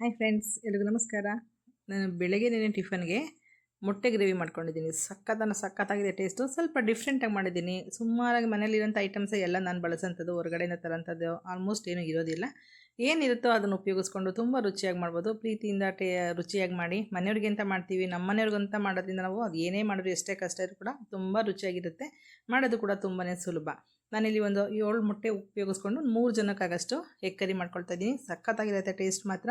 Hi friends ಎಲ್ರಿಗೂ ನಮಸ್ಕಾರ. ನಾನು ಬೆಳಗ್ಗೆ ನಿನ್ನೆ ಟಿಫನ್ಗೆ ಮೊಟ್ಟೆ ಗ್ರೇವಿ ಮಾಡ್ಕೊಂಡಿದ್ದೀನಿ. ಸಖತ್ತನ್ನು ಸಖತ್ತಾಗಿದೆ ಟೇಸ್ಟು ಸ್ವಲ್ಪ ಡಿಫ್ರೆಂಟಾಗಿ ಮಾಡಿದ್ದೀನಿ. ಸುಮಾರಾಗಿ ಮನೇಲಿರೋಂಥ ಐಟಮ್ಸೇ ಎಲ್ಲ ನಾನು ಬಳಸೋಂಥದ್ದು, ಹೊರಗಡೆಯಿಂದ ತರೋಂಥದ್ದು ಆಲ್ಮೋಸ್ಟ್ ಏನೂ ಇರೋದಿಲ್ಲ. ಏನಿರುತ್ತೋ ಅದನ್ನು ಉಪಯೋಗಿಸ್ಕೊಂಡು ತುಂಬ ರುಚಿಯಾಗಿ ಮಾಡ್ಬೋದು. ಪ್ರೀತಿಯಿಂದ ಟೇ, ರುಚಿಯಾಗಿ ಮಾಡಿ. ಮನೆಯವ್ರಿಗೆ ಅಂತ ಮಾಡ್ತೀವಿ? ನಮ್ಮ ಮನೆಯವ್ರಿಗಂತ ಮಾಡೋದ್ರಿಂದ ನಾವು ಅದು ಏನೇ ಮಾಡಿದ್ರು ಎಷ್ಟೇ ಕಷ್ಟ ಇದ್ರೂ ಕೂಡ ತುಂಬ ರುಚಿಯಾಗಿರುತ್ತೆ. ಮಾಡೋದು ಕೂಡ ತುಂಬಾ ಸುಲಭ. ನಾನಿಲ್ಲಿ ಒಂದು ಏಳು ಮೊಟ್ಟೆ ಉಪಯೋಗಿಸ್ಕೊಂಡು ಮೂರು ಜನಕ್ಕಾಗಷ್ಟು ಎಗ್ ಕರಿ ಮಾಡ್ಕೊಳ್ತಾ ಇದ್ದೀನಿ. ಸಖತ್ತಾಗಿರುತ್ತೆ ಟೇಸ್ಟ್ ಮಾತ್ರ.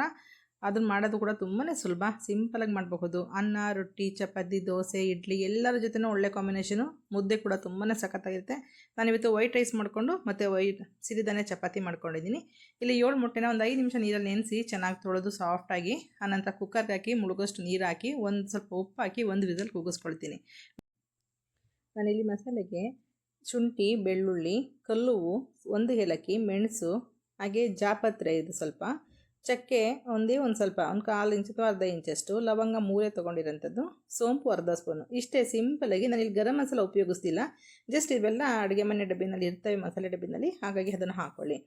ಅದನ್ನು ಮಾಡೋದು ಕೂಡ ತುಂಬಾ ಸುಲಭ. ಸಿಂಪಲಾಗಿ ಮಾಡಬಹುದು. ಅನ್ನ, ರೊಟ್ಟಿ, ಚಪಾತಿ, ದೋಸೆ, ಇಡ್ಲಿ ಎಲ್ಲರ ಜೊತೆನೂ ಒಳ್ಳೆ ಕಾಂಬಿನೇಷನು ಮುದ್ದೆ ಕೂಡ ತುಂಬಾ ಸಖತ್ತಾಗಿರುತ್ತೆ. ನಾನಿವತ್ತು ವೈಟ್ ರೈಸ್ ಮಾಡಿಕೊಂಡು ಮತ್ತು ವೈಟ್ ಸಿರಿಧಾನ್ಯ ಚಪಾತಿ ಮಾಡ್ಕೊಂಡಿದ್ದೀನಿ. ಇಲ್ಲಿ ಏಳು ಮೊಟ್ಟೆನ ಒಂದು ಐದು ನಿಮಿಷ ನೀರಲ್ಲಿ ನೆನೆಸಿ ಚೆನ್ನಾಗಿ ತೊಳೆದು ಸಾಫ್ಟಾಗಿ ಆನಂತರ ಕುಕ್ಕರ್ಗೆ ಹಾಕಿ ಮುಳುಗೋಷ್ಟು ನೀರು ಹಾಕಿ, ಒಂದು ಸ್ವಲ್ಪ ಉಪ್ಪು ಹಾಕಿ ಒಂದು ವಿಸಲ್ ಕೂಗಿಸ್ಕೊಳ್ತೀನಿ. ನಾನಿಲ್ಲಿ ಮಸಾಲೆಗೆ ಶುಂಠಿ, ಬೆಳ್ಳುಳ್ಳಿ, ಕಲ್ಲುವು, ಒಂದು ಏಲಕ್ಕಿ, ಮೆಣಸು, ಹಾಗೆ ಜಾಪತ್ರೆ ಇದು ಸ್ವಲ್ಪ. ಚಕ್ಕೆ ಒಂದೇ ಒಂದು ಸ್ವಲ್ಪ, ಒಂದು ಕಾಲು ಇಂಚು ಅಥವಾ ಅರ್ಧ ಇಂಚಷ್ಟು ಲವಂಗ ಮೂರೇ ತೊಗೊಂಡಿರೋಂಥದ್ದು, ಸೋಂಪು ಅರ್ಧ ಸ್ಪೂನು. ಇಷ್ಟೇ ಸಿಂಪಲಾಗಿ ನಾನು ಇಲ್ಲಿ ಗರಂ ಮಸಾಲ ಉಪಯೋಗಿಸ್ತಿಲ್ಲ. ಜಸ್ಟ್ ಇವೆಲ್ಲ ಅಡುಗೆ ಮನೆ ಡಬ್ಬಿನಲ್ಲಿ ಇರ್ತವೆ ಮಸಾಲೆ ಡಬ್ಬಿನಲ್ಲಿ, ಹಾಗಾಗಿ ಅದನ್ನು ಹಾಕ್ಕೊಳ್ಳಿ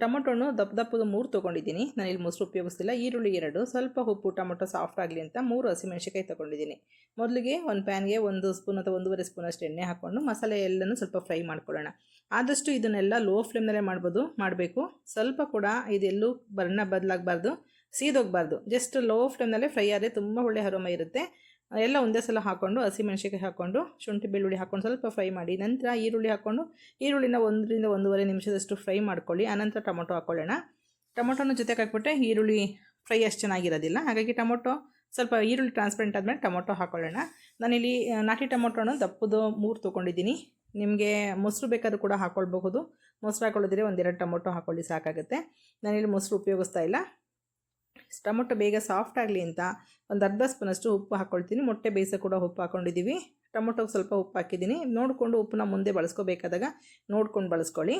ಟೊಮೊಟೊನು ದಪ್ಪ ದಪ್ಪದು ಮೂರು ತೊಗೊಂಡಿದ್ದೀನಿ. ನಾನು ಇಲ್ಲಿ ಮೊಸರು ಉಪಯೋಗಿಸ್ತಿಲ್ಲ. ಈರುಳ್ಳಿ ಎರಡು, ಸ್ವಲ್ಪ ಉಪ್ಪು, ಟೊಮೊಟೊ ಸಾಫ್ಟ್ ಆಗಲಿ ಅಂತ ಮೂರು ಹಸಿಮೆಣಸಿಕಾಯಿ ತೊಗೊಂಡಿದ್ದೀನಿ. ಮೊದಲಿಗೆ ಒಂದು ಪ್ಯಾನ್ಗೆ ಒಂದು ಸ್ಪೂನ್ ಅಥವಾ ಒಂದೂವರೆ ಸ್ಪೂನ್ ಅಷ್ಟು ಎಣ್ಣೆ ಹಾಕ್ಕೊಂಡು ಮಸಾಲೆ ಎಲ್ಲನೂ ಸ್ವಲ್ಪ ಫ್ರೈ ಮಾಡ್ಕೊಳ್ಳೋಣ. ಆದಷ್ಟು ಇದನ್ನೆಲ್ಲ ಲೋ ಫ್ಲೇಮ್ನಲ್ಲೇ ಮಾಡ್ಬೋದು, ಮಾಡಬೇಕು. ಸ್ವಲ್ಪ ಕೂಡ ಇದೆಲ್ಲೂ ಬಣ್ಣ ಬದಲಾಗಬಾರ್ದು, ಸೀದೋಗಬಾರ್ದು. ಜಸ್ಟ್ ಲೋ ಫ್ಲೇಮ್ನಲ್ಲೇ ಫ್ರೈ ಆದರೆ ತುಂಬ ಒಳ್ಳೆ ಅರೋಮ ಇರುತ್ತೆ. ಎಲ್ಲ ಒಂದೇ ಸಲ ಹಾಕ್ಕೊಂಡು ಹಸಿಮೆಣ್ಸಿಕಾಯಿ ಹಾಕ್ಕೊಂಡು ಶುಂಠಿ, ಬೆಳ್ಳುಳ್ಳಿ ಹಾಕ್ಕೊಂಡು ಸ್ವಲ್ಪ ಫ್ರೈ ಮಾಡಿ. ನಂತರ ಈರುಳ್ಳಿ ಹಾಕ್ಕೊಂಡು ಈರುಳ್ಳಿನ ಒಂದರಿಂದ ಒಂದೂವರೆ ನಿಮಿಷದಷ್ಟು ಫ್ರೈ ಮಾಡ್ಕೊಳ್ಳಿ. ಆನಂತರ ಟೊಮೊಟೊ ಹಾಕ್ಕೊಳ್ಳೋಣ ಟೊಮೊಟೊನ ಜೊತೆಗೆ ಹಾಕ್ಬಿಟ್ರೆ ಈರುಳ್ಳಿ ಫ್ರೈ ಅಷ್ಟು ಚೆನ್ನಾಗಿರೋದಿಲ್ಲ. ಹಾಗಾಗಿ ಟೊಮೊಟೊ, ಸ್ವಲ್ಪ ಈರುಳ್ಳಿ ಟ್ರಾನ್ಸ್ಪರೆಂಟ್ ಆದಮೇಲೆ ಟೊಮೊಟೊ ಹಾಕ್ಕೊಳ್ಳೋಣ ನಾನಿಲ್ಲಿ, ನಾಟಿ ಟೊಮೊಟೊನ ದಪ್ಪದು ಮೂರು ತೊಗೊಂಡಿದ್ದೀನಿ. ನಿಮಗೆ ಮೊಸರು ಬೇಕಾದರೂ ಕೂಡ ಹಾಕ್ಕೊಳ್ಬಹುದು ಮೊಸರು ಹಾಕೊಳ್ಳೋದ್ರೆ ಒಂದೆರಡು ಟೊಮೊಟೊ ಹಾಕ್ಕೊಳ್ಳಿ ಸಾಕಾಗುತ್ತೆ. ನಾನಿಲ್ಲಿ ಮೊಸರು ಉಪಯೋಗಿಸ್ತಾ ಇಲ್ಲ. ಟೊಮೊಟೊ ಬೇಗ ಸಾಫ್ಟ್ ಆಗಲಿ ಅಂತ ಒಂದು ಅರ್ಧ ಸ್ಪೂನಷ್ಟು ಉಪ್ಪು ಹಾಕ್ಕೊಳ್ತೀನಿ ಮೊಟ್ಟೆ ಬೇಯಿಸೋ ಕೂಡ ಉಪ್ಪು ಹಾಕ್ಕೊಂಡಿದ್ದೀವಿ ಟೊಮೊಟೊಗೆ ಸ್ವಲ್ಪ ಉಪ್ಪು ಹಾಕಿದ್ದೀನಿ. ನೋಡಿಕೊಂಡು ಉಪ್ಪನ್ನ ಮುಂದೆ ಬಳಸ್ಕೋಬೇಕಾದಾಗ ನೋಡ್ಕೊಂಡು ಬಳಸ್ಕೊಳ್ಳಿ.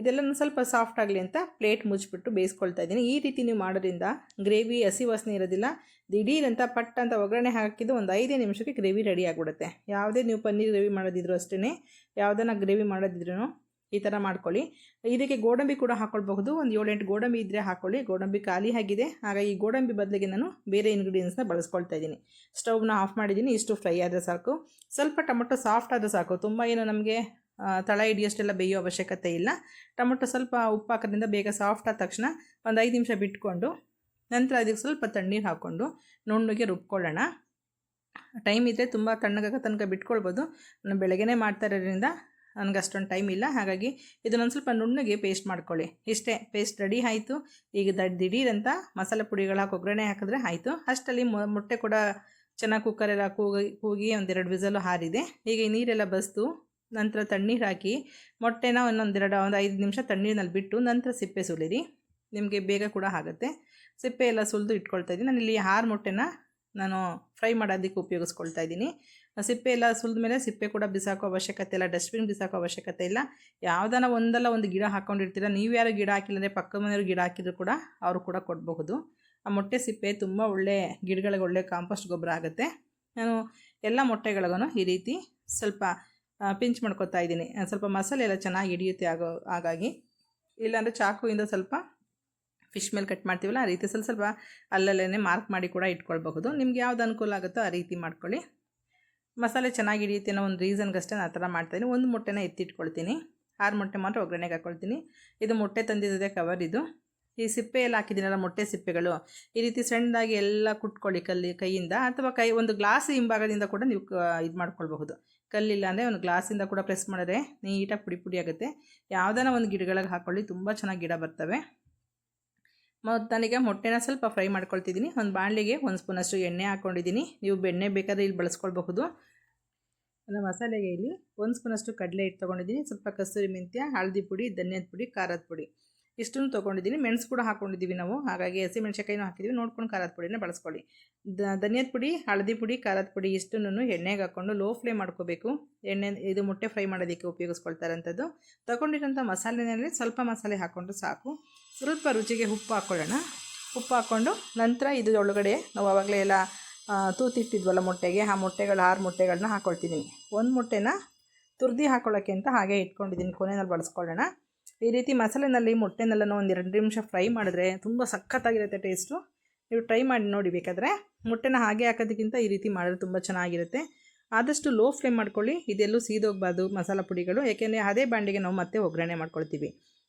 ಇದೆಲ್ಲ ಸ್ವಲ್ಪ ಸಾಫ್ಟ್ ಆಗಲಿ ಅಂತ ಪ್ಲೇಟ್ ಮುಚ್ಚಿಬಿಟ್ಟು ಬೇಯಿಸ್ಕೊಳ್ತಾ ಇದ್ದೀನಿ. ಈ ರೀತಿ ನೀವು ಮಾಡೋದ್ರಿಂದ ಗ್ರೇವಿ ಹಸಿ ವಾಸನೆ ಇರೋದಿಲ್ಲ. ದಿಢೀರಂತ ಪಟ್ ಅಂತ ಒಗ್ಗರಣೆ ಹಾಕಿದ್ದು ಒಂದು ಐದೇ ನಿಮಿಷಕ್ಕೆ ಗ್ರೇವಿ ರೆಡಿ ಆಗಿಬಿಡುತ್ತೆ. ಯಾವುದೇ ನೀವು ಪನ್ನೀರ್ ಗ್ರೇವಿ ಮಾಡೋದಿದ್ರು ಅಷ್ಟೇ ಯಾವುದನ್ನ ಗ್ರೇವಿ ಮಾಡೋದಿದ್ರು ಈ ಥರ ಮಾಡ್ಕೊಳ್ಳಿ. ಇದಕ್ಕೆ ಗೋಡಂಬಿ ಕೂಡ ಹಾಕ್ಕೊಳ್ಬಹುದು ಒಂದು ಏಳೆಂಟು ಗೋಡಂಬಿ ಇದ್ದರೆ ಹಾಕ್ಕೊಳ್ಳಿ ಗೋಡಂಬಿ ಖಾಲಿ ಆಗಿದೆ. ಹಾಗಾಗಿ ಗೋಡಂಬಿ ಬದಲಿಗೆ ನಾನು ಬೇರೆ ಇಂಗ್ರೀಡಿಯೆಂಟ್ಸ್ನ ಬಳಸ್ಕೊಳ್ತಾ ಇದ್ದೀನಿ. ಸ್ಟವ್ನ ಆಫ್ ಮಾಡಿದ್ದೀನಿ. ಇಷ್ಟು ಫ್ರೈ ಆದರೆ ಸಾಕು. ಸ್ವಲ್ಪ ಟೊಮೊಟೊ ಸಾಫ್ಟ್ ಆದರೆ ಸಾಕು. ತುಂಬ ಏನು ನಮಗೆ ತಳ ಹಿಡಿಯೋಷ್ಟೆಲ್ಲ ಬೇಯೋ ಅವಶ್ಯಕತೆ ಇಲ್ಲ. ಟೊಮೊಟೊ ಸ್ವಲ್ಪ ಉಪ್ಪು ಹಾಕೋದ್ರಿಂದ ಬೇಗ ಸಾಫ್ಟ್ ಆದ ತಕ್ಷಣ ಒಂದು ಐದು ನಿಮಿಷ ಬಿಟ್ಕೊಂಡು ನಂತರ ಅದಕ್ಕೆ ಸ್ವಲ್ಪ ತಣ್ಣೀರು ಹಾಕ್ಕೊಂಡು ನುಣ್ಣಗೆ ರುಬ್ಕೊಳ್ಳೋಣ. ಟೈಮ್ ಇದ್ದರೆ ತುಂಬ ತಣ್ಣಗಾಗ ತನಕ ಬಿಟ್ಕೊಳ್ಬೋದು. ನಾನು ಬೆಳಗ್ಗೆನೇ ಮಾಡ್ತಾ ಇರೋದ್ರಿಂದ ನನಗೆ ಅಷ್ಟೊಂದು ಟೈಮ್ ಇಲ್ಲ. ಹಾಗಾಗಿ ಇದನ್ನೊಂದು ಸ್ವಲ್ಪ ನುಣ್ಣಗೆ ಪೇಸ್ಟ್ ಮಾಡ್ಕೊಳ್ಳಿ. ಇಷ್ಟೇ, ಪೇಸ್ಟ್ ರೆಡಿ ಆಯಿತು. ಈಗ ದ ದಿಢೀರಂತ ಮಸಾಲೆ ಪುಡಿಗಳು ಹಾಕಿ ಒಗ್ಗರಣೆ ಹಾಕಿದ್ರೆ ಆಯಿತು. ಅಷ್ಟಲ್ಲಿ ಮೊಟ್ಟೆ ಕೂಡ ಚೆನ್ನಾಗಿ ಕುಕ್ಕರೆಲ್ಲ ಕೂಗಿ ಕೂಗಿ ಒಂದೆರಡು ವಿಸಲು ಹಾರಿದೆ. ಈಗ ನೀರೆಲ್ಲ ಬಸ್ತು. ನಂತರ ತಣ್ಣೀರು ಹಾಕಿ, ಮೊಟ್ಟೆನ ಒಂದೊಂದೆರಡು ಒಂದು ಐದು ನಿಮಿಷ ತಣ್ಣೀರಿನಲ್ಲಿ ಬಿಟ್ಟು ನಂತರ ಸಿಪ್ಪೆ ಸುಲಿರಿ. ನಿಮಗೆ ಬೇಗ ಕೂಡ ಆಗುತ್ತೆ. ಸಿಪ್ಪೆ ಎಲ್ಲ ಸುಲಿದು ಇಟ್ಕೊಳ್ತಾ ಇದ್ದೀನಿ. ನಾನು ಇಲ್ಲಿ ಆರು ಮೊಟ್ಟೆನ ನಾನು ಫ್ರೈ ಮಾಡೋದಕ್ಕೆ ಉಪಯೋಗಿಸ್ಕೊಳ್ತಾ ಇದ್ದೀನಿ. ಸಿಪ್ಪೆ ಎಲ್ಲ ಸುಲಿದ ಮೇಲೆ ಸಿಪ್ಪೆ ಕೂಡ ಬಿಸಾಕೋ ಅವಶ್ಯಕತೆ ಇಲ್ಲ, ಡಸ್ಟ್ಬಿನ್ ಬಿಸಾಕೋ ಅವಶ್ಯಕತೆ ಇಲ್ಲ. ಯಾವುದನ್ನ ಒಂದಲ್ಲ ಒಂದು ಗಿಡ ಹಾಕ್ಕೊಂಡಿರ್ತೀರ ನೀವು ಯಾರು ಗಿಡ ಹಾಕಿಲ್ಲ ಅಂದರೆ ಪಕ್ಕ ಮನೆಯವರು ಗಿಡ ಹಾಕಿದ್ರು ಕೂಡ ಅವರು ಕೂಡ ಕೊಡಬಹುದು. ಆ ಮೊಟ್ಟೆ ಸಿಪ್ಪೆ ತುಂಬ ಒಳ್ಳೆ ಗಿಡಗಳಿಗೆ ಒಳ್ಳೆ ಕಾಂಪೋಸ್ಟ್ ಗೊಬ್ಬರ ಆಗುತ್ತೆ. ನಾನು ಎಲ್ಲ ಮೊಟ್ಟೆಗಳಿಗೂ ಈ ರೀತಿ ಸ್ವಲ್ಪ ಪಿಂಚ್ ಮಾಡ್ಕೊತಾ ಇದ್ದೀನಿ. ಸ್ವಲ್ಪ ಮಸಾಲೆ ಎಲ್ಲ ಚೆನ್ನಾಗಿ ಹಿಡಿಯುತ್ತೆ ಆಗೋ ಹಾಗಾಗಿ. ಇಲ್ಲಾಂದರೆ ಚಾಕುವಿಂದ ಸ್ವಲ್ಪ ಫಿಶ್ ಮೇಲೆ ಕಟ್ ಮಾಡ್ತೀವಲ್ಲ, ಆ ರೀತಿ ಸ್ವಲ್ಪ ಸ್ವಲ್ಪ ಅಲ್ಲಲ್ಲೇ ಮಾರ್ಕ್ ಮಾಡಿ ಕೂಡ ಇಟ್ಕೊಳ್ಬಹುದು. ನಿಮ್ಗೆ ಯಾವ್ದು ಅನುಕೂಲ ಆಗುತ್ತೋ ಆ ರೀತಿ ಮಾಡ್ಕೊಳ್ಳಿ. ಮಸಾಲೆ ಚೆನ್ನಾಗಿ ಹಿಡಿಯುತ್ತೆ ಅನ್ನೋ ಒಂದು ರೀಸನ್ಗಷ್ಟೇ ನಾನು ಆ ಥರ ಮಾಡ್ತಾಯಿದ್ದೀನಿ ಒಂದು ಮೊಟ್ಟೆನ ಎತ್ತಿಟ್ಕೊಳ್ತೀನಿ. ಆರು ಮೊಟ್ಟೆ ಮಾತ್ರ ಒಗ್ಗರಣೆಗೆ ಹಾಕ್ಕೊಳ್ತೀನಿ ಇದು ಮೊಟ್ಟೆ ತಂದಿದ್ದೆ ಕವರ್ ಇದು. ಈ ಸಿಪ್ಪೆ ಎಲ್ಲ ಹಾಕಿದ್ದೀನಲ್ಲ, ಮೊಟ್ಟೆ ಸಿಪ್ಪೆಗಳು. ಈ ರೀತಿ ಸಣ್ಣದಾಗಿ ಎಲ್ಲ ಕುಟ್ಕೊಳ್ಳಿ ಕಲ್ಲಿ, ಕೈಯಿಂದ. ಅಥವಾ ಕೈ, ಒಂದು ಗ್ಲಾಸ್ ಹಿಂಭಾಗದಿಂದ ಕೂಡ ನೀವು ಇದು ಮಾಡ್ಕೊಳ್ಬಹುದು. ಕಲ್ಲಿಲ್ಲ ಅಂದರೆ ಒಂದು ಗ್ಲಾಸಿಂದ ಕೂಡ ಪ್ರೆಸ್ ಮಾಡಿದ್ರೆ ನೀಟಾಗಿ ಪುಡಿ ಪುಡಿ ಆಗುತ್ತೆ. ಯಾವುದಾನ ಒಂದು ಗಿಡಗಳಿಗೆ ಹಾಕ್ಕೊಳ್ಳಿ ತುಂಬ ಚೆನ್ನಾಗಿ ಗಿಡ ಬರ್ತವೆ. ಮತ್ತು ನನಗೆ ಮೊಟ್ಟೆನ ಸ್ವಲ್ಪ ಫ್ರೈ ಮಾಡ್ಕೊಳ್ತಿದ್ದೀನಿ. ಒಂದು ಬಾಣಲಿಗೆ ಒಂದು ಸ್ಪೂನಷ್ಟು ಎಣ್ಣೆ ಹಾಕ್ಕೊಂಡಿದ್ದೀನಿ ನೀವು ಬೆಣ್ಣೆ ಬೇಕಾದರೆ ಇಲ್ಲಿ ಬಳಸ್ಕೊಳ್ಬಹುದು. ನನ್ನ ಮಸಾಲೆಗೆ ಇಲ್ಲಿ ಒಂದು ಸ್ಪೂನಷ್ಟು ಕಡಲೆ ಹಿಟ್ಟು ತೊಗೊಂಡಿದ್ದೀನಿ. ಸ್ವಲ್ಪ ಕಸ್ತೂರಿ ಮೆಂತ್ಯ, ಹಳದಿ ಪುಡಿ, ಧನ್ಯದ ಪುಡಿ, ಖಾರದ ಪುಡಿ. ಇಷ್ಟನ್ನು ತೊಗೊಂಡಿದ್ದೀನಿ. ಮೆಣಸು ಕೂಡ ಹಾಕ್ಕೊಂಡಿದ್ದೀವಿ ನಾವು. ಹಾಗಾಗಿ ಹಸಿ ಮೆಣಸಿಕಾಯಿನೂ ಹಾಕಿದ್ದೀವಿ. ನೋಡ್ಕೊಂಡು ಖಾರದ ಪುಡಿನ ಬಳಸ್ಕೊಳ್ಳಿ. ಧನಿಯದ ಪುಡಿ, ಹಳದಿ ಪುಡಿ, ಖಾರದ ಪುಡಿ ಇಷ್ಟನ್ನು ಎಣ್ಣೆಗೆ ಹಾಕ್ಕೊಂಡು ಲೋ ಫ್ಲೇಮ್ ಮಾಡ್ಕೋಬೇಕು. ಎಣ್ಣೆ, ಇದು ಮೊಟ್ಟೆ ಫ್ರೈ ಮಾಡೋದಕ್ಕೆ ಉಪಯೋಗಿಸ್ಕೊಳ್ತಾರಂಥದ್ದು. ತೊಗೊಂಡಿರೋಂಥ ಮಸಾಲೆನಲ್ಲಿ ಸ್ವಲ್ಪ ಮಸಾಲೆ ಹಾಕ್ಕೊಂಡು ಸಾಕು. ಸ್ವಲ್ಪ ರುಚಿಗೆ ಉಪ್ಪು ಹಾಕ್ಕೊಳ್ಳೋಣ ಉಪ್ಪು ಹಾಕ್ಕೊಂಡು ನಂತರ ಇದು ಒಳಗಡೆ ನಾವು ಆವಾಗಲೇ ಎಲ್ಲ ತೂತಿಟ್ಟಿದ್ವಲ್ಲ ಮೊಟ್ಟೆಗೆ, ಆ ಮೊಟ್ಟೆಗಳು, ಆರು ಮೊಟ್ಟೆಗಳನ್ನ ಹಾಕ್ಕೊಳ್ತಿದ್ದೀನಿ ಒಂದು ಮೊಟ್ಟೆನ ತುರ್ದಿ ಹಾಕ್ಕೊಳ್ಳೋಕ್ಕೆ ಅಂತ ಹಾಗೆ ಇಟ್ಕೊಂಡಿದ್ದೀನಿ ಕೊನೆಯಲ್ಲಿ ಬಳಸ್ಕೊಳ್ಳೋಣ. ಈ ರೀತಿ ಮಸಾಲೆನಲ್ಲಿ ಮೊಟ್ಟೆನೆಲ್ಲನೂ ಒಂದು ಎರಡು ನಿಮಿಷ ಫ್ರೈ ಮಾಡಿದ್ರೆ ತುಂಬ ಸಖತ್ತಾಗಿರುತ್ತೆ ಟೇಸ್ಟು. ನೀವು ಟ್ರೈ ಮಾಡಿ ನೋಡಿ ಬೇಕಾದರೆ. ಮೊಟ್ಟೆನ ಹಾಗೆ ಹಾಕೋದಕ್ಕಿಂತ ಈ ರೀತಿ ಮಾಡಿದ್ರೆ ತುಂಬ ಚೆನ್ನಾಗಿರುತ್ತೆ. ಆದಷ್ಟು ಲೋ ಫ್ಲೇಮ್ ಮಾಡ್ಕೊಳ್ಳಿ. ಇದೆಲ್ಲೂ ಸೀದೋಗ್ಬಾರ್ದು ಮಸಾಲ ಪುಡಿಗಳು. ಯಾಕೆಂದರೆ ಅದೇ ಬಾಂಡಿಗೆ ನಾವು ಮತ್ತೆ ಒಗ್ಗರಣೆ ಮಾಡ್ಕೊಳ್ತೀವಿ.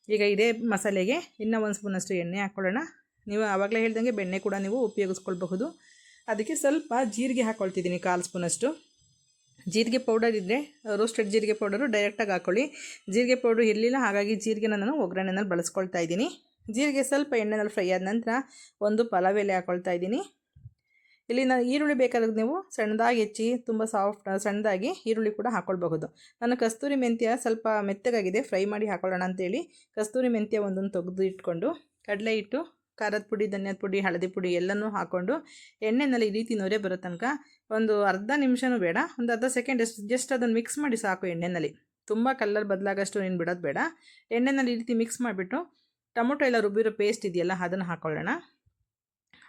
ಈಗ ಇದೇ ಮಸಾಲೆಗೆ ಇನ್ನೂ ಒಂದು ಸ್ಪೂನಷ್ಟು ಎಣ್ಣೆ ಹಾಕ್ಕೊಳ್ಳೋಣ. ನೀವು ಆವಾಗಲೇ ಹೇಳ್ದಂಗೆ ಬೆಣ್ಣೆ ಕೂಡ ನೀವು ಉಪಯೋಗಿಸ್ಕೊಳ್ಬಹುದು. ಅದಕ್ಕೆ ಸ್ವಲ್ಪ ಜೀರಿಗೆ ಹಾಕ್ಕೊಳ್ತಿದ್ದೀನಿ ಕಾಲು ಸ್ಪೂನಷ್ಟು. ಜೀರಿಗೆ ಪೌಡರ್ ಇದ್ದರೆ ರೋಸ್ಟೆಡ್ ಜೀರಿಗೆ ಪೌಡರು ಡೈರೆಕ್ಟಾಗಿ ಹಾಕ್ಕೊಳ್ಳಿ ಜೀರಿಗೆ ಪೌಡ್ರು ಇರಲಿಲ್ಲ, ಹಾಗಾಗಿ ಜೀರಿಗೆನ ನಾನು ಒಗ್ಗರಣೆನಲ್ಲಿ ಬಳಸ್ಕೊಳ್ತಾ ಇದ್ದೀನಿ. ಜೀರಿಗೆ ಸ್ವಲ್ಪ ಎಣ್ಣೆನಲ್ಲಿ ಫ್ರೈ ಆದ ನಂತರ ಒಂದು ಪಲಾವ್ ಎಲೆ ಹಾಕ್ಕೊಳ್ತಾ ಇದ್ದೀನಿ. ಇಲ್ಲಿ ನಾನು ಈರುಳ್ಳಿ ಬೇಕಾದ್ರೆ ನೀವು ಸಣ್ಣದಾಗಿ ಹೆಚ್ಚಿ, ತುಂಬ ಸಾಫ್ಟ್ ಸಣ್ಣದಾಗಿ ಈರುಳ್ಳಿ ಕೂಡ ಹಾಕ್ಕೊಳ್ಬಹುದು ನಾನು ಕಸ್ತೂರಿ ಮೆಂತ್ಯ ಸ್ವಲ್ಪ ಮೆತ್ತಗಾಗಿದೆ ಫ್ರೈ ಮಾಡಿ ಹಾಕೊಳ್ಳೋಣ ಅಂತೇಳಿ ಕಸ್ತೂರಿ ಮೆಂತ್ಯ ಒಂದೊಂದು ತೆಗೆದು ಇಟ್ಕೊಂಡು ಕಡಲೆ ಇಟ್ಟು ಖಾರದ ಪುಡಿ, ಧನ್ಯದ ಪುಡಿ, ಹಳದಿ ಪುಡಿ ಎಲ್ಲನೂ ಹಾಕ್ಕೊಂಡು ಎಣ್ಣೆನಲ್ಲಿ ಈ ರೀತಿ ನೊರೆ ಬರೋ ತನಕ ಒಂದು ಅರ್ಧ ನಿಮಿಷನೂ ಬೇಡ, ಒಂದು ಅರ್ಧ ಸೆಕೆಂಡ್ ಎಷ್ಟು ಜಸ್ಟ್ ಅದನ್ನು ಮಿಕ್ಸ್ ಮಾಡಿ ಸಾಕು ಎಣ್ಣೆನಲ್ಲಿ. ತುಂಬ ಕಲರ್ ಬದಲಾಗಷ್ಟು ನೀನು ಬಿಡೋದು ಬೇಡ. ಎಣ್ಣೆನಲ್ಲಿ ಈ ರೀತಿ ಮಿಕ್ಸ್ ಮಾಡಿಬಿಟ್ಟು ಟೊಮೊಟೊ ಎಲ್ಲ ರುಬ್ಬಿರೋ ಪೇಸ್ಟ್ ಇದೆಯಲ್ಲ ಅದನ್ನು ಹಾಕ್ಕೊಳ್ಳೋಣ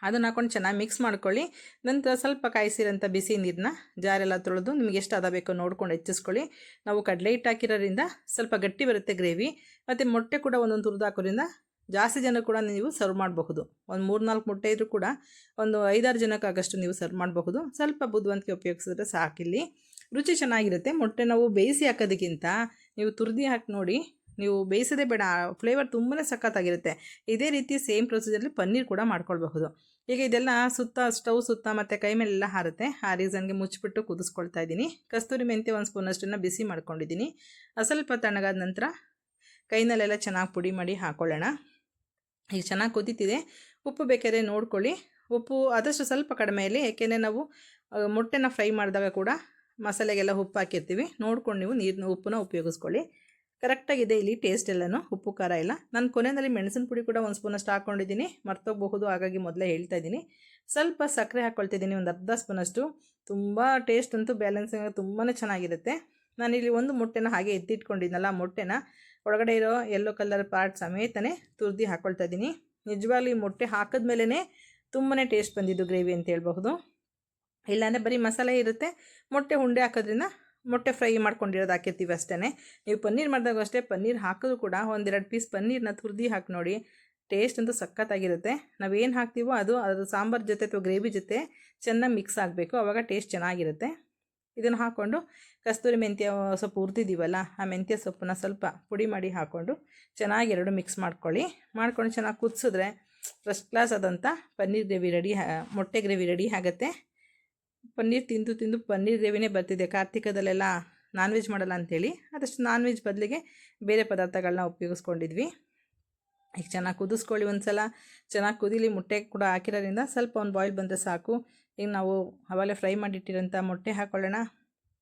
ಅದನ್ನು ಹಾಕೊಂಡು ಚೆನ್ನಾಗಿ ಮಿಕ್ಸ್ ಮಾಡ್ಕೊಳ್ಳಿ. ನಂತರ ಸ್ವಲ್ಪ ಕಾಯಿಸಿರೋಂಥ ಬಿಸಿ ನೀರನ್ನ ಜಾರೆಲ್ಲ ತೊಳೆದು ನಿಮಗೆ ಎಷ್ಟು ಅದ ಬೇಕೋ ನೋಡ್ಕೊಂಡು ಹೆಚ್ಚಿಸ್ಕೊಳ್ಳಿ. ನಾವು ಕಡಲೆ ಹಿಟ್ಟು ಹಾಕಿರೋದ್ರಿಂದ ಸ್ವಲ್ಪ ಗಟ್ಟಿ ಬರುತ್ತೆ ಗ್ರೇವಿ. ಮತ್ತು ಮೊಟ್ಟೆ ಕೂಡ ಒಂದೊಂದು ತುರಿದು ಹಾಕೋದ್ರಿಂದ ಜಾಸ್ತಿ ಜನ ಕೂಡ ನೀವು ಸರ್ವ್ ಮಾಡಬಹುದು. ಒಂದು ಮೂರು ನಾಲ್ಕು ಮೊಟ್ಟೆ ಇದ್ದರೂ ಕೂಡ ಒಂದು ಐದಾರು ಜನಕ್ಕಾಗಷ್ಟು ನೀವು ಸರ್ವ್ ಮಾಡಬಹುದು. ಸ್ವಲ್ಪ ಬುದ್ಧಿವಂತಿಕೆ ಉಪಯೋಗಿಸಿದ್ರೆ ಸಾಕಿಲ್ಲಿ ರುಚಿ ಚೆನ್ನಾಗಿರುತ್ತೆ. ಮೊಟ್ಟೆ ನಾವು ಬೇಯಿಸಿ ಹಾಕೋದಕ್ಕಿಂತ ನೀವು ತುರ್ದಿ ಹಾಕಿ ನೋಡಿ, ನೀವು ಬೇಯಿಸೋದೇ ಬೇಡ ಫ್ಲೇವರ್ ತುಂಬಾ ಸಖತ್ತಾಗಿರುತ್ತೆ. ಇದೇ ರೀತಿ ಸೇಮ್ ಪ್ರೊಸೀಜರಲ್ಲಿ ಪನ್ನೀರ್ ಕೂಡ ಮಾಡ್ಕೊಳ್ಬಹುದು. ಈಗ ಇದೆಲ್ಲ ಸುತ್ತ ಸ್ಟವ್ ಸುತ್ತ ಮತ್ತು ಕೈ ಮೇಲೆಲ್ಲ ಹಾರುತ್ತೆ. ಆ ರೀಸನ್ಗೆ ಮುಚ್ಚಿಬಿಟ್ಟು ಕುದಿಸ್ಕೊಳ್ತಾ ಇದ್ದೀನಿ. ಕಸ್ತೂರಿ ಮೆಂತ್ಯ ಒಂದು ಸ್ಪೂನಷ್ಟನ್ನು ಬಿಸಿ ಮಾಡ್ಕೊಂಡಿದ್ದೀನಿ. ಸ್ವಲ್ಪ ತಣ್ಣಗಾದ ನಂತರ ಕೈನಲ್ಲೆಲ್ಲ ಚೆನ್ನಾಗಿ ಪುಡಿ ಮಾಡಿ ಹಾಕ್ಕೊಳ್ಳೋಣ ಈಗ ಚೆನ್ನಾಗಿ ಕುದೀತಿದೆ. ಉಪ್ಪು ಬೇಕಾದ್ರೆ ನೋಡ್ಕೊಳ್ಳಿ. ಉಪ್ಪು ಆದಷ್ಟು ಸ್ವಲ್ಪ ಕಡಿಮೆಯಲ್ಲಿ ಏಕೆಂದರೆ ನಾವು ಮೊಟ್ಟೆನ ಫ್ರೈ ಮಾಡಿದಾಗ ಕೂಡ ಮಸಾಲೆಗೆಲ್ಲ ಉಪ್ಪು ಹಾಕಿರ್ತೀವಿ. ನೋಡ್ಕೊಂಡು ನೀವು ನೀರಿನ, ಉಪ್ಪನ್ನ ಉಪಯೋಗಿಸ್ಕೊಳ್ಳಿ. ಕರೆಕ್ಟಾಗಿದೆ ಇಲ್ಲಿ ಟೇಸ್ಟ್ ಎಲ್ಲನೂ, ಉಪ್ಪು, ಖಾರ ಇಲ್ಲ ನಾನು ಕೊನೆಯಲ್ಲಿ ಮೆಣಸಿನ ಪುಡಿ ಕೂಡ ಒಂದು ಸ್ಪೂನಷ್ಟು ಹಾಕ್ಕೊಂಡಿದ್ದೀನಿ ಮರ್ತೋಗಬಹುದು ಹಾಗಾಗಿ ಮೊದಲೇ ಹೇಳ್ತಾ ಇದ್ದೀನಿ. ಸ್ವಲ್ಪ ಸಕ್ಕರೆ ಹಾಕ್ಕೊಳ್ತಿದ್ದೀನಿ ಒಂದು ಅರ್ಧ ಸ್ಪೂನಷ್ಟು ತುಂಬ ಟೇಸ್ಟ್ ಅಂತೂ ಬ್ಯಾಲೆನ್ಸಿಂಗ್ ತುಂಬಾ ಚೆನ್ನಾಗಿರುತ್ತೆ. ನಾನಿಲ್ಲಿ ಒಂದು ಮೊಟ್ಟೆನ ಹಾಗೆ ಎತ್ತಿಟ್ಕೊಂಡಿದ್ನಲ್ಲ ಮೊಟ್ಟೆನ. ಒಳಗಡೆ ಇರೋ ಯೆಲ್ಲೋ ಕಲರ್ ಪಾರ್ಟ್ ಸಮೇತನೇ ತುರ್ದಿ ಹಾಕ್ಕೊಳ್ತಾ ಇದ್ದೀನಿ. ನಿಜವಾಗ್ಲೂ ಮೊಟ್ಟೆ ಹಾಕಿದ್ಮೇಲೆ ತುಂಬಾ ಟೇಸ್ಟ್ ಬಂದಿದ್ದು ಗ್ರೇವಿ ಅಂತ ಹೇಳ್ಬಹುದು. ಇಲ್ಲಾಂದರೆ ಬರೀ ಮಸಾಲೆ ಇರುತ್ತೆ. ಮೊಟ್ಟೆ ಉಂಡೆ ಹಾಕೋದ್ರಿಂದ ಮೊಟ್ಟೆ ಫ್ರೈ ಮಾಡ್ಕೊಂಡಿರೋದು ಹಾಕಿರ್ತೀವಿ ಅಷ್ಟೇ ನೀವು ಪನ್ನೀರ್ ಮಾಡಿದಾಗ ಅಷ್ಟೇ ಪನ್ನೀರ್ ಹಾಕಿದ್ರು ಕೂಡ ಒಂದೆರಡು ಪೀಸ್ ಪನ್ನೀರ್ನ ತುರ್ದಿ ಹಾಕಿ ನೋಡಿ ಟೇಸ್ಟ್ ಅಂತೂ ಸಖತ್ತಾಗಿರುತ್ತೆ. ನಾವೇನು ಹಾಕ್ತೀವೋ ಅದು ಅದರ ಸಾಂಬಾರ್ ಜೊತೆ ಅಥವಾ ಗ್ರೇವಿ ಜೊತೆ ಚೆನ್ನಾಗಿ ಮಿಕ್ಸ್ ಆಗಬೇಕು. ಆವಾಗ ಟೇಸ್ಟ್ ಚೆನ್ನಾಗಿರುತ್ತೆ. ಇದನ್ನು ಹಾಕ್ಕೊಂಡು ಕಸ್ತೂರಿ ಮೆಂತ್ಯ ಸೊಪ್ಪು ಹುರಿದಿದ್ದೀವಲ್ಲ ಆ ಮೆಂತ್ಯ ಸೊಪ್ಪನ್ನ ಸ್ವಲ್ಪ ಪುಡಿ ಮಾಡಿ ಹಾಕ್ಕೊಂಡು ಚೆನ್ನಾಗಿ ಎರಡು ಮಿಕ್ಸ್ ಮಾಡ್ಕೊಳ್ಳಿ. ಮಾಡ್ಕೊಂಡು ಚೆನ್ನಾಗಿ ಕುದಿಸಿದ್ರೆ ಫಸ್ಟ್ ಕ್ಲಾಸ್ ಆದಂಥ ಪನ್ನೀರ್ ಗ್ರೇವಿ ರೆಡಿ ಮೊಟ್ಟೆ ಗ್ರೇವಿ ರೆಡಿ ಆಗುತ್ತೆ. ಪನ್ನೀರ್ ತಿಂದು ತಿಂದು ಪನ್ನೀರ್ ಗ್ರೇವಿನೇ ಬರ್ತಿದೆ. ಕಾರ್ತಿಕದಲ್ಲೆಲ್ಲ ನಾನ್ ವೆಜ್ ಮಾಡಲ್ಲ ಅಂಥೇಳಿ ಅದಷ್ಟು ನಾನ್ ವೆಜ್ ಬದಲಿಗೆ ಬೇರೆ ಪದಾರ್ಥಗಳನ್ನ ಉಪಯೋಗಿಸ್ಕೊಂಡಿದ್ವಿ. ಈಗ ಚೆನ್ನಾಗಿ ಕುದಿಸ್ಕೊಳ್ಳಿ ಒಂದು ಸಲ ಚೆನ್ನಾಗಿ ಕುದಿಲಿ ಮೊಟ್ಟೆ ಕೂಡ ಹಾಕಿರೋದ್ರಿಂದ ಸ್ವಲ್ಪ ಒಂದು ಬಾಯ್ಲ್ ಬಂದರೆ ಸಾಕು. ಈಗ ನಾವು ಆವಾಗಲೇ ಫ್ರೈ ಮಾಡಿಟ್ಟಿರೋಂಥ ಮೊಟ್ಟೆ ಹಾಕ್ಕೊಳ್ಳೋಣ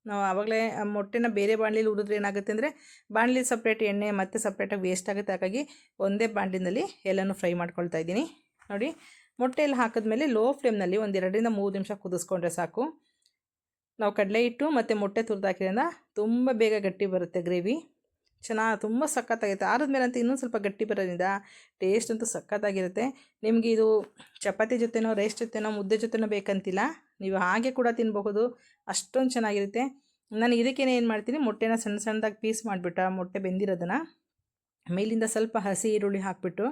ನಾವು ಆವಾಗಲೇ ಮೊಟ್ಟೆನ ಬೇರೆ ಬಾಣಲಿಲಿ ಹುರಿದ್ರೆ ಏನಾಗುತ್ತೆ ಅಂದರೆ, ಬಾಣಲಿ ಸಪ್ರೇಟ್ ಎಣ್ಣೆ ಮತ್ತು ಸಪ್ರೇಟಾಗಿ ವೇಸ್ಟ್ ಆಗುತ್ತೆ. ಹಾಗಾಗಿ ಒಂದೇ ಬಾಣಲಿನಲ್ಲಿ ಎಲ್ಲನೂ ಫ್ರೈ ಮಾಡ್ಕೊಳ್ತಾ ಇದ್ದೀನಿ. ನೋಡಿ, ಮೊಟ್ಟೆಯಲ್ಲಿ ಹಾಕಿದ್ಮೇಲೆ ಲೋ ಫ್ಲೇಮ್ನಲ್ಲಿ ಒಂದು ಎರಡರಿಂದ ಮೂರು ನಿಮಿಷ ಕುದಿಸ್ಕೊಂಡ್ರೆ ಸಾಕು. ನಾವು ಕಡಲೆ ಹಿಟ್ಟು ಮತ್ತು ಮೊಟ್ಟೆ ತುರಿದಾಕಿದ್ರಿಂದ ತುಂಬ ಬೇಗ ಗಟ್ಟಿ ಬರುತ್ತೆ ಗ್ರೇವಿ. ಚೆನ್ನಾಗಿ ತುಂಬ ಸಖತ್ತಾಗಿರುತ್ತೆ ಆರಿದ್ಮೇಲೆ ಅಂತ ಇನ್ನೂ ಸ್ವಲ್ಪ ಗಟ್ಟಿ ಬರೋದ್ರಿಂದ ಟೇಸ್ಟ್ ಅಂತೂ ಸಖತ್ತಾಗಿರುತ್ತೆ. ನಿಮಗೆ ಇದು ಚಪಾತಿ ಜೊತೆನೋ ರೈಸ್ ಜೊತೆನೋ, ಮುದ್ದೆ ಜೊತೆನೋ ಬೇಕಂತಿಲ್ಲ. ನೀವು ಹಾಗೆ ಕೂಡ ತಿನ್ನಬಹುದು ಅಷ್ಟೊಂದು ಚೆನ್ನಾಗಿರುತ್ತೆ. ನಾನು ಇದಕ್ಕೇನೆ ಏನು ಮಾಡ್ತೀನಿ, ಮೊಟ್ಟೆನ ಸಣ್ಣ ಸಣ್ಣದಾಗಿ ಪೀಸ್ ಮಾಡಿಬಿಟ್ಟ ಮೊಟ್ಟೆ ಬೆಂದಿರೋದನ್ನು ಮೇಲಿಂದ ಸ್ವಲ್ಪ ಹಸಿ ಈರುಳ್ಳಿ ಹಾಕಿಬಿಟ್ಟು,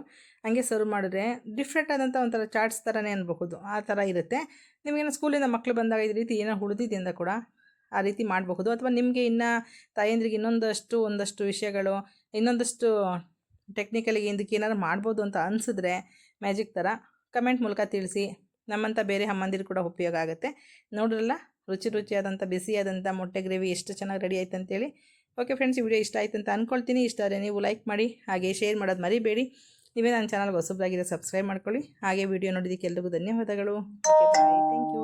ಹಂಗೆ ಸರ್ವ್ ಮಾಡಿದ್ರೆ ಡಿಫ್ರೆಂಟ್ ಆದಂಥ ಒಂಥರ ಚಾಟ್ಸ್ ಥರನೇ ಅನ್ಬಹುದು. ಆ ಥರ ಇರುತ್ತೆ. ನಿಮಗೇನು ಸ್ಕೂಲಿಂದ ಮಕ್ಕಳು ಬಂದಾಗ ಈ ರೀತಿ ಏನೋ ಅಂತ ಕೂಡ ಆ ರೀತಿ ಮಾಡಬಹುದು. ಅಥವಾ ನಿಮಗೆ ಇನ್ನು ತಾಯಂದ್ರಿಗೆ ಇನ್ನೊಂದಷ್ಟು, ಒಂದಷ್ಟು ವಿಷಯಗಳು, ಇನ್ನೊಂದಷ್ಟು ಟೆಕ್ನಿಕಲಿಗೆ ಇದಕ್ಕೆ ಏನಾದ್ರು ಮಾಡ್ಬೋದು ಅಂತ ಅನಿಸಿದ್ರೆ ಮ್ಯಾಜಿಕ್ ಥರ ಕಮೆಂಟ್ ಮೂಲಕ ತಿಳಿಸಿ. ನಮ್ಮಂಥ ಬೇರೆ ಅಮ್ಮಂದಿರು ಕೂಡ ಉಪಯೋಗ ಆಗುತ್ತೆ. ನೋಡ್ರಲ್ಲ, ರುಚಿ ರುಚಿಯಾದಂಥ ಬಿಸಿಯಾದಂಥ ಮೊಟ್ಟೆ ಗ್ರೇವಿ ಎಷ್ಟು ಚೆನ್ನಾಗಿ ರೆಡಿ ಆಯ್ತು ಅಂತೇಳಿ. ಓಕೆ ಫ್ರೆಂಡ್ಸ್, ಈ ವಿಡಿಯೋ ಇಷ್ಟ ಆಯ್ತು ಅಂತ ಅಂದ್ಕೊಳ್ತೀನಿ ಇಷ್ಟ ಆದರೆ ನೀವು ಲೈಕ್ ಮಾಡಿ, ಹಾಗೆ ಶೇರ್ ಮಾಡೋದು ಮರಿಬೇಡಿ. ನೀವೇ ನನ್ನ ಚಾನಲ್ಗೆ ಹೊಸಬ್ರಾಗಿದೆ ಸಬ್ಸ್ಕ್ರೈಬ್ ಮಾಡ್ಕೊಳ್ಳಿ. ಹಾಗೆ ವಿಡಿಯೋ ನೋಡಿದ್ದಕ್ಕೆ ಎಲ್ರಿಗೂ ಧನ್ಯವಾದಗಳು. Okay, bye.